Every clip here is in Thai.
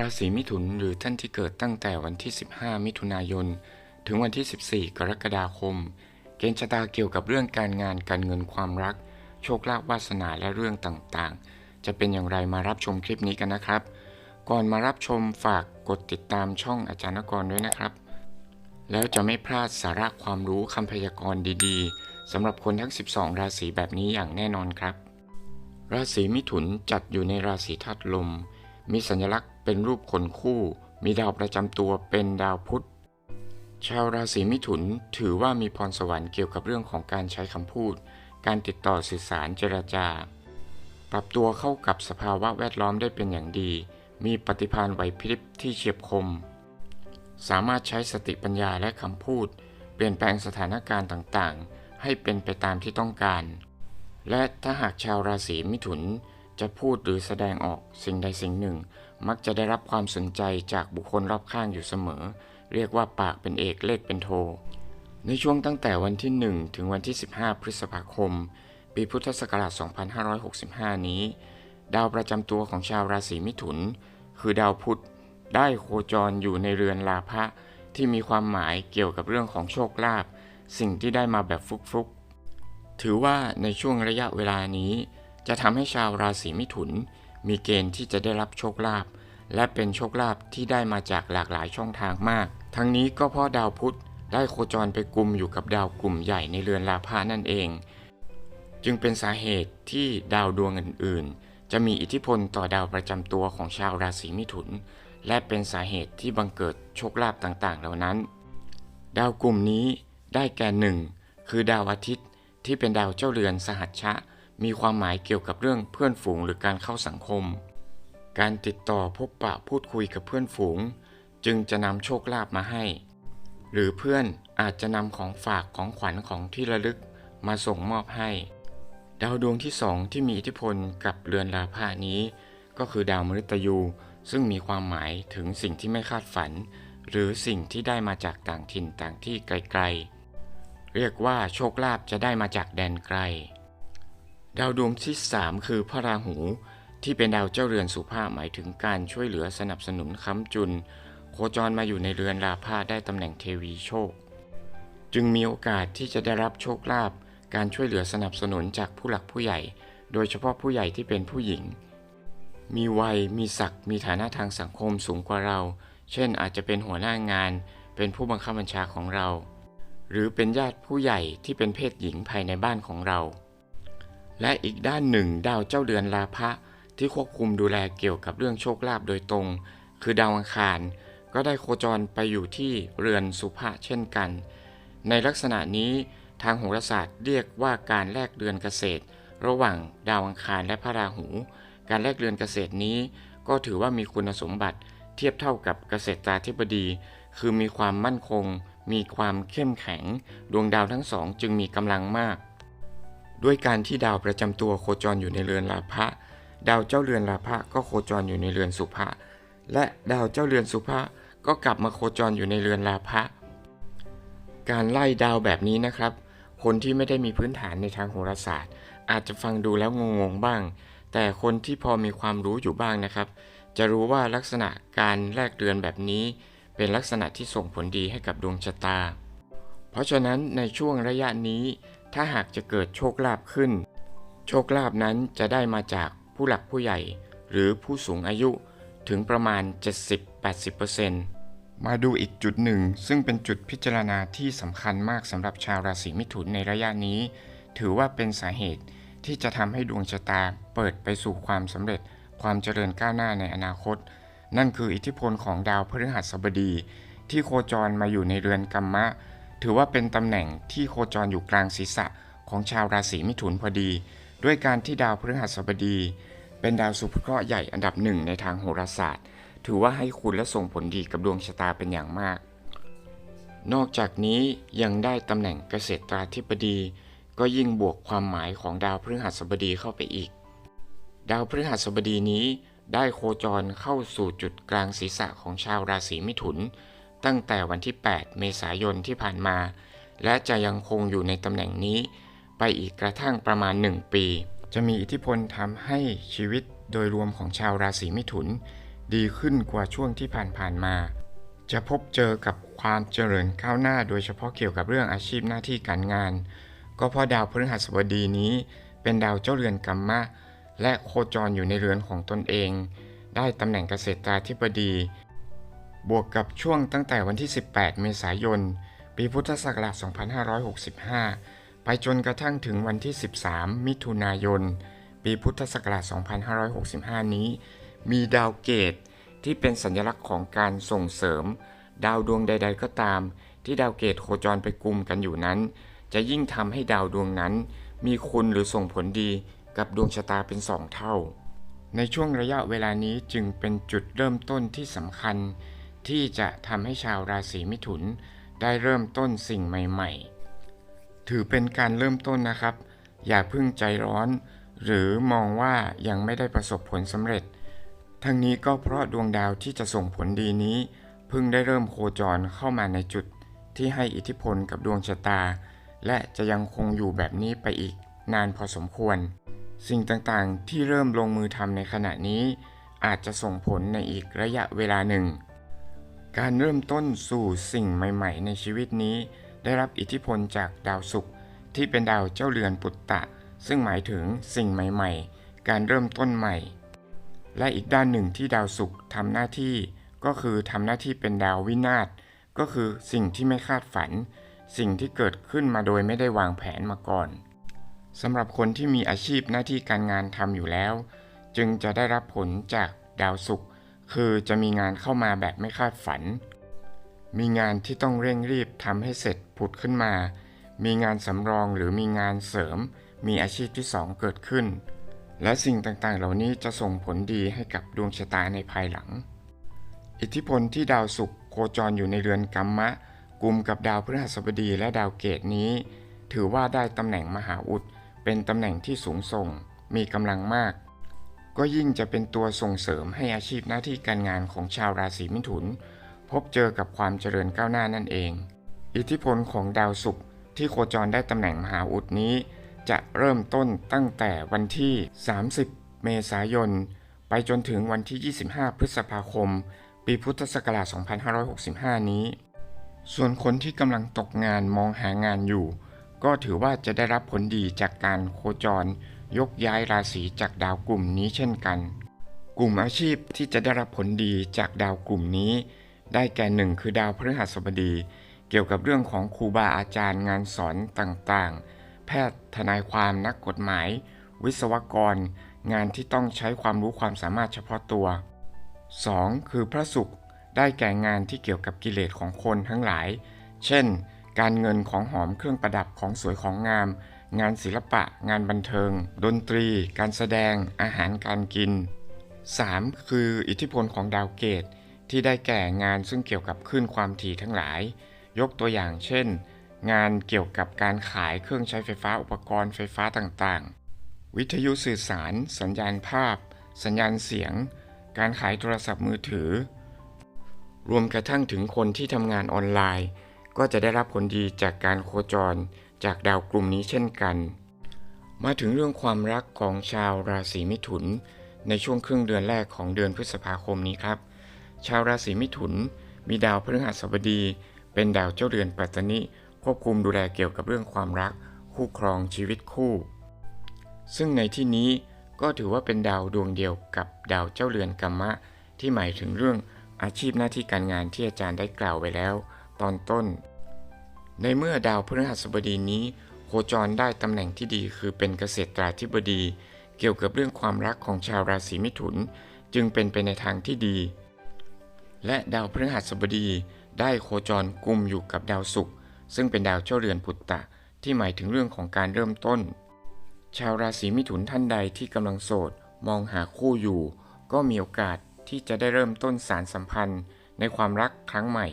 ราศีมิถุนหรือท่านที่เกิดตั้งแต่วันที่ 15 มิถุนายน ถึงวันที่ 14 กรกฎาคม เกณฑ์ชะตาเกี่ยวกับเรื่องการงานการเงินความรัก โชคลาภวาสนาและเรื่องต่างๆ จะเป็นอย่างไรมารับชมคลิปนี้กันนะครับ ก่อนมารับชมฝากกดติดตามช่องอาจารย์นกรด้วยนะครับ แล้วจะไม่พลาดสาระความรู้คำพยากรณ์ดีๆสำหรับคนทั้ง 12 ราศีแบบนี้อย่างแน่นอนครับ ราศีมิถุนจัดอยู่ในราศีธาตุลม มีสัญลักษณ์ เป็นรูปคนคู่ มีดาวประจำตัวเป็นดาวพุธ ชาวราศีมิถุนถือว่ามีพรสวรรค์เกี่ยวกับเรื่องของการใช้คำพูด การติดต่อสื่อสารเจรจา ปรับตัวเข้ากับสภาวะแวดล้อมได้เป็นอย่างดี มีปฏิภาณไหวพริบที่เฉียบคม สามารถใช้สติปัญญาและคำพูด เปลี่ยนแปลงสถานการณ์ต่างๆ ให้เป็นไปตามที่ต้องการ และถ้าหากชาวราศีมิถุนจะพูดหรือแสดงออกสิ่งใดสิ่งหนึ่ง มักจะได้รับความสนใจจากบุคคลรอบข้างอยู่เสมอ เรียกว่าปากเป็นเอกเลขเป็นโท ในช่วงตั้งแต่วันที่ 1 ถึงวันที่ 15 พฤษภาคม ปีพุทธศักราช 2565 นี้ ดาวประจำตัวของชาวราศีมิถุน คือดาวพุธได้โคจรอยู่ในเรือนลาภะที่มีความหมายเกี่ยวกับเรื่องของโชคลาภสิ่งที่ได้มาแบบฟุกๆ ถือว่าในช่วงระยะเวลานี้ จะทำให้ชาวราศีมิถุน มีเกณฑ์ที่จะได้รับโชคลาภและเป็นโชคลาภที่ได้มาจากหลากหลายช่องทางมาก ทั้งนี้ก็เพราะดาวพุธได้โคจรไปกลุ่มอยู่กับดาวกลุ่มใหญ่ในเรือนลาภะนั่นเอง จึงเป็นสาเหตุที่ดาวดวงอื่นๆ จะมีอิทธิพลต่อดาวประจำตัวของชาวราศีมิถุน และเป็นสาเหตุที่บังเกิดโชคลาภต่างๆ เหล่านั้น ดาวกลุ่มนี้ได้แก่หนึ่งคือดาวอาทิตย์ที่เป็นดาวเจ้าเรือนสหัชชะ มีความหมายเกี่ยวกับเรื่องเพื่อนฝูงหรือการเข้าสังคม การติดต่อพบปะพูดคุยกับเพื่อนฝูง จึงจะนำโชคลาภมาให้ หรือเพื่อนอาจจะนำของฝากของขวัญของที่ระลึกมาส่งมอบให้ ดาวดวงที่สองที่มีอิทธิพลกับเรือนราพานี้ ก็คือดาวมฤตยูซึ่งมีความหมายถึงสิ่งที่ไม่คาดฝัน หรือสิ่งที่ได้มาจากต่างถิ่นต่างที่ไกลๆ เรียกว่าโชคลาภจะได้มาจากแดนไกล ดาวดวงที่ 3 คือพระราหู ที่เป็นดาวเจ้าเรือนสุภาพหมายถึงการช่วยเหลือสนับสนุนค้ำจุน โคจรมาอยู่ในเรือนราพาได้ตำแหน่งเทวีโชค จึงมีโอกาสที่จะได้รับโชคลาภการช่วยเหลือสนับสนุนจากผู้หลักผู้ใหญ่ โดยเฉพาะผู้ใหญ่ที่เป็นผู้หญิง มีวัยมีศักดิ์มีฐานะทางสังคมสูงกว่าเรา เช่นอาจจะเป็นหัวหน้างาน เป็นผู้บังคับบัญชาของเรา หรือเป็นญาติผู้ใหญ่ที่เป็นเพศหญิงภายในบ้านของเรา และอีกด้านหนึ่งดาวเจ้าเดือนลาภะที่ควบคุมดูแลเกี่ยวกับเรื่องโชคลาภโดยตรง คือดาวอังคาร ก็ได้โคจรไปอยู่ที่เรือนสุภะเช่นกัน ในลักษณะนี้ทางโหราศาสตร์เรียกว่าการแลกเดือนเกษตร ระหว่างดาวอังคารและพระราหู การแลกเดือนเกษตรนี้ ก็ถือว่ามีคุณสมบัติเทียบเท่ากับเกษตราธิบดี คือมีความมั่นคง มีความเข้มแข็ง ดวงดาวทั้งสองจึงมีกำลังมาก ด้วยการที่ดาวประจำตัวโคจรอยู่ในเรือนลาภะดาวเจ้าเรือนลาภะก็โคจรอยู่ในเรือนสุภะและดาวเจ้าเรือนสุภะก็กลับมาโคจรอยู่ในเรือนลาภะการไล่ดาวแบบนี้นะครับ คนที่ไม่ได้มีพื้นฐานในทางโหราศาสตร์ อาจจะฟังดูแล้วงงๆบ้าง แต่คนที่พอมีความรู้อยู่บ้างนะครับ จะรู้ว่าลักษณะการแลกเรือนแบบนี้ เป็นลักษณะที่ส่งผลดีให้กับดวงชะตา เพราะฉะนั้นในช่วงระยะนี้ ถ้าหากจะเกิดโชคลาภขึ้น โชคลาภนั้นจะได้มาจากผู้หลักผู้ใหญ่ หรือผู้สูงอายุถึงประมาณ 70-80%มาดูอีกจุดหนึ่ง ซึ่งเป็นจุดพิจารณาที่สำคัญมากสำหรับชาวราศีมิถุนในระยะนี้ ถือว่าเป็นสาเหตุที่จะทำให้ดวงชะตาเปิดไปสู่ความสำเร็จความเจริญก้าวหน้าในอนาคต นั่นคืออิทธิพลของดาวพฤหัสบดี ที่โคจรมาอยู่ในเรือนกัมมะ ถือว่าเป็นตำแหน่งที่โคจรอยู่กลางศีรษะของชาวราศีมิถุนพอดี ด้วยการที่ดาวพฤหัสบดี เป็นดาวสุภเคราะห์ใหญ่อันดับหนึ่งในทางโหราศาสตร์ ถือว่าให้คุณและส่งผลดีกับดวงชะตาเป็นอย่างมาก นอกจากนี้ยังได้ตำแหน่งเกษตราธิบดี ก็ยิ่งบวกความหมายของดาวพฤหัสบดีเข้าไปอีก ดาวพฤหัสบดีนี้ได้โคจรเข้าสู่จุดกลางศีรษะของชาวราศีมิถุน ตั้งแต่วันที่ 8 เมษายนที่ผ่านมา และจะยังคงอยู่ในตำแหน่งนี้ ไปอีกกระทั่งประมาณ 1 ปี จะมีอิทธิพลทำให้ชีวิตโดยรวมของชาวราศีมิถุน ดีขึ้นกว่าช่วงที่ผ่านๆมา จะพบเจอกับความเจริญก้าวหน้าโดยเฉพาะเกี่ยวกับเรื่องอาชีพหน้าที่การงาน ก็เพราะดาวพฤหัสบดีนี้เป็นดาวเจ้าเรือนกัมมะ และโคจรอยู่ในเรือนของตนเอง ได้ตำแหน่งเกษตราธิบดี บวกกับช่วงตั้งแต่วันที่ 18 เมษายน ปีพุทธศักราช 2565 ไปจนกระทั่งถึงวันที่ 13 มิถุนายน ปีพุทธศักราช 2565 นี้ มีดาวเกตที่เป็นสัญลักษณ์ของการส่งเสริม ดาวดวงใด ๆ ก็ตาม ที่ดาวเกตโคจรไปกลุ่มกันอยู่นั้น จะยิ่งทำให้ดาวดวงนั้น มีคุณหรือส่งผลดีกับดวงชะตาเป็นสองเท่า ในช่วงระยะเวลานี้จึงเป็นจุดเริ่มต้นที่สำคัญ ที่จะทำให้ชาวราศีมิถุนได้เริ่มต้นสิ่งใหม่ ๆ ถือเป็นการเริ่มต้นนะครับ อย่าพิ่งใจร้อน หรือมองว่ายังไม่ได้ประสบผลสำเร็จ ทั้งนี้ก็เพราะดวงดาวที่จะส่งผลดีนี้ เพิ่งได้เริ่มโคจรเข้ามาในจุดที่ให้อิทธิพลกับดวงชะตา และจะยังคงอยู่แบบนี้ไปอีกนานพอสมควร สิ่งต่างๆที่เริ่มลงมือทำในขณะนี้ อาจจะส่งผลในอีกระยะเวลาหนึ่ง การเริ่มต้นสู่สิ่งใหม่ ๆ ในชีวิตนี้ ได้รับอิทธิพลจากดาวศุกร์ที่เป็นดาวเจ้าเรือนปุตตะ ซึ่งหมายถึงสิ่งใหม่ ๆ การเริ่มต้นใหม่ และอีกด้านหนึ่งที่ดาวศุกร์ทำหน้าที่ ก็คือทำหน้าที่เป็นดาววินาศก็คือสิ่งที่ไม่คาดฝัน สิ่งที่เกิดขึ้นมาโดยไม่ได้วางแผนมาก่อนสำหรับคนที่มีอาชีพหน้าที่การงานทำอยู่แล้ว จึงจะได้รับผลจากดาวศุกร์ คือจะมีงานเข้ามาแบบไม่คาดฝัน มีงานที่ต้องเร่งรีบทำให้เสร็จผุดขึ้นมา มีงานสำรองหรือมีงานเสริม มีอาชีพที่สองเกิดขึ้น และสิ่งต่างๆ เหล่านี้จะส่งผลดีให้กับดวงชะตาในภายหลัง อิทธิพลที่ดาวศุกร์โคจรอยู่ในเรือนกัมมะกลุ่มกับดาวพฤหัสบดีและดาวเกตนี้ ถือว่าได้ตำแหน่งมหาอุดเป็นตำแหน่งที่สูงส่ง มีกำลังมาก ก็ยิ่งจะเป็นตัวส่งเสริมให้อาชีพหน้าที่การงานของชาวราศีมิถุน พบเจอกับความเจริญก้าวหน้านั่นเอง อิทธิพลของดาวศุกร์ที่โคจรได้ตำแหน่งมหาอุดนี้ จะเริ่มต้นตั้งแต่วันที่ 30 เมษายน ไปจนถึงวันที่ 25 พฤษภาคม ปีพุทธศักราช 2565 นี้ ส่วนคนที่กำลังตกงานมองหางานอยู่ ก็ถือว่าจะได้รับผลดีจากการโคจร ยกย้ายราศีจากดาวกลุ่มนี้เช่นกัน กลุ่มอาชีพที่จะได้รับผลดีจากดาวกลุ่มนี้ ได้แก่หนึ่งคือดาวพฤหัสบดี เกี่ยวกับเรื่องของครูบาอาจารย์งานสอนต่างๆ แพทย์ทนายความนักกฎหมาย วิศวกร งานที่ต้องใช้ความรู้ความสามารถเฉพาะตัว 2. คือพระศุกร์ได้แก่งานที่เกี่ยวกับกิเลสของคนทั้งหลาย เช่น การเงินของหอมเครื่องประดับของสวยของงาม งานศิลปะ งานบันเทิง ดนตรี การแสดง อาหารการกิน 3. คืออิทธิพลของดาวเกต ที่ได้แก่งานซึ่งเกี่ยวกับคลื่นความถี่ทั้งหลาย ยกตัวอย่างเช่น งานเกี่ยวกับการขายเครื่องใช้ไฟฟ้าอุปกรณ์ไฟฟ้าต่างๆ วิทยุสื่อสาร สัญญาณภาพ สัญญาณเสียง การขายโทรศัพท์มือถือ รวมกระทั่งถึงคนที่ทำงานออนไลน์ ก็จะได้รับผลดีจากการโคจร จากดาวกลุ่มนี้เช่นกัน มาถึงเรื่องความรักของชาวราศีมิถุน ในช่วงครึ่งเดือนแรกของเดือนพฤษภาคมนี้ครับ ชาวราศีมิถุน มีดาวพฤหัสบดี เป็นดาวเจ้าเรือนปัตตนิควบคุมดูแลเกี่ยวกับเรื่องความรัก คู่ครองชีวิตคู่ ซึ่งในที่นี้ก็ถือว่าเป็นดาวดวงเดียวกับดาวเจ้าเรือนกัมมะ ที่หมายถึงเรื่องอาชีพหน้าที่การงานที่อาจารย์ได้กล่าวไว้แล้ว ตอนต้น ในเมื่อดาวพฤหัสบดีนี้ โคจรได้ตำแหน่งที่ดีคือเป็นเกษตราธิบดี เกี่ยวกับเรื่องความรักของชาวราศีมิถุน จึงเป็นไปในทางที่ดี และดาวพฤหัสบดีได้โคจรกลุ่มอยู่กับดาวศุกร์ซึ่งเป็นดาวเจ้าเรือนปุตตะ ที่หมายถึงเรื่องของการเริ่มต้น ชาวราศีมิถุนท่านใดที่กำลังโสดมองหาคู่อยู่ ก็มีโอกาสที่จะได้เริ่มต้นสารสัมพันธ์ในความรักครั้งใหม่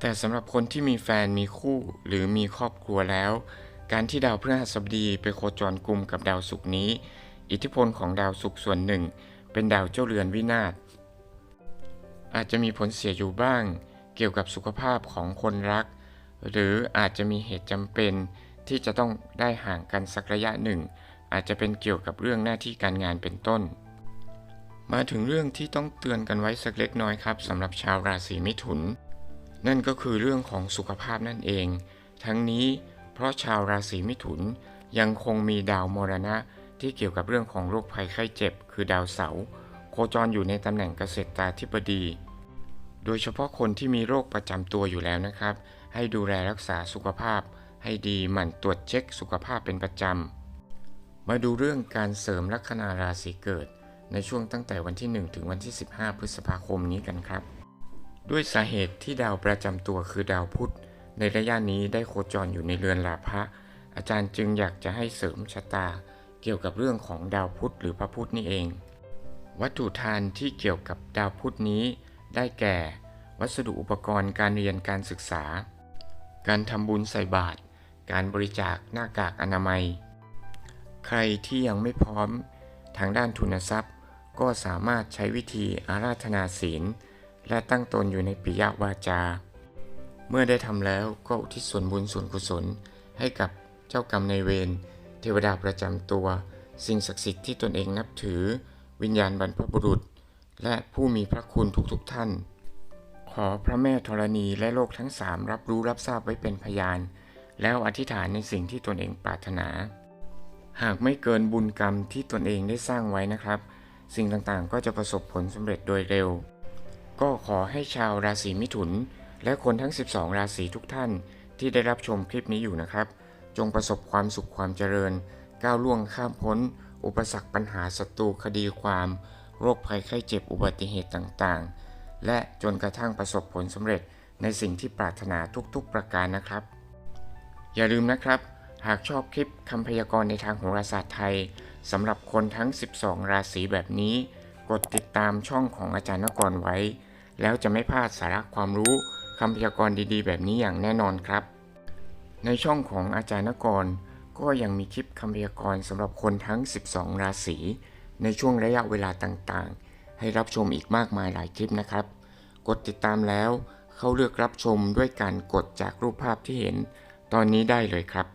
แต่สำหรับคนที่มีแฟนมีคู่หรือมีครอบครัวแล้ว การที่ดาวพฤหัสบดีไปโคจรกลุ่มกับดาวศุกร์นี้ อิทธิพลของดาวศุกร์ส่วนหนึ่ง เป็นดาวเจ้าเรือนวินาศอาจจะมีผลเสียอยู่บ้าง เกี่ยวกับสุขภาพของคนรัก หรืออาจจะมีเหตุจำเป็นที่จะต้องได้ห่างกันสักระยะหนึ่ง อาจจะเป็นเกี่ยวกับเรื่องหน้าที่การงานเป็นต้น มาถึงเรื่องที่ต้องเตือนกันไว้สักเล็กน้อยครับสำหรับชาวราศีมิถุน นั่นก็คือเรื่องของสุขภาพนั่นเอง ทั้งนี้เพราะชาวราศีมิถุนยังคงมีดาวมรณะที่เกี่ยวกับเรื่องของโรคภัยไข้เจ็บ คือดาวเสาร์โคจรอยู่ในตำแหน่งเกษตราธิบดี โดยเฉพาะคนที่มีโรคประจำตัวอยู่แล้วนะครับ ให้ดูแลรักษาสุขภาพ ให้ดีหมั่นตรวจเช็คสุขภาพเป็นประจำ มาดูเรื่องการเสริมลัคนาราศีเกิด ในช่วงตั้งแต่วันที่ 1 ถึงวันที่ 15 พฤษภาคมนี้กันครับ ด้วยสาเหตุที่ดาวประจำตัวคือดาวพุธ ในระยะนี้ได้โคจรอยู่ในเรือนลาภะอาจารย์จึงอยากจะให้เสริมชะตา เกี่ยวกับเรื่องของดาวพุธหรือพระพุธนี่เอง วัตถุทานที่เกี่ยวกับดาวพุธนี้ ได้แก่ วัสดุอุปกรณ์การเรียนการศึกษา การทำบุญใส่บาตรการบริจาคหน้ากากอนามัย ใครที่ยังไม่พร้อมทางด้านทุนทรัพย์ ก็สามารถใช้วิธีอาราธนาศีล และตั้งตนอยู่ในปิยวาจา เมื่อได้ทำแล้วก็อุทิศส่วนบุญส่วนกุศล ให้กับเจ้ากรรมในเวรเทวดาประจำตัว สิ่งศักดิ์สิทธิ์ที่ตนเองนับถือ วิญญาณบรรพบุรุษ และผู้มีพระคุณทุกๆทท่าน ขอพระแม่ธรณีและโลกทั้งสามรับรู้รับทราบไว้เป็นพยาน แล้วอธิษฐานในสิ่งที่ตนเองปรารถนา หากไม่เกินบุญกรรมที่ตนเองได้สร้างไว้นะครับ สิ่งต่างๆก็จะประสบผลสำเร็จโดยเร็ว ก็ขอให้ชาวราศีมิถุน และคนทั้ง 12 ราศีทุกท่านที่ได้รับชมคลิปนี้อยู่นะครับ จงประสบความสุขความเจริญ ก้าวล่วงข้ามพ้น อุปสรรคปัญหาศัตรูคดีความ โรคภัยไข้เจ็บอุบัติเหตุต่างๆ และจนกระทั่งประสบผลสำเร็จในสิ่งที่ปรารถนาทุกๆประการนะครับ อย่าลืมนะครับ หากชอบคลิปคำพยากรณ์ในทางโหราศาสตร์ไทยสำหรับคนทั้ง 12 ราศีแบบนี้ กดติดตามช่องของอาจารย์นกรไว้ แล้วจะไม่พลาดสาระความรู้คำพยากรณ์ดีๆ แบบนี้อย่างแน่นอนครับ ในช่องของอาจารย์นกร ก็ยังมีคลิปคำพยากรณ์สำหรับคนทั้ง 12 ราศีในช่วงระยะเวลาต่างๆ ให้รับชมอีกมากมายหลายคลิปนะครับ กดติดตามแล้วเข้าเลือกรับชมด้วยการกดจากรูปภาพที่เห็น ตอนนี้ได้เลยครับ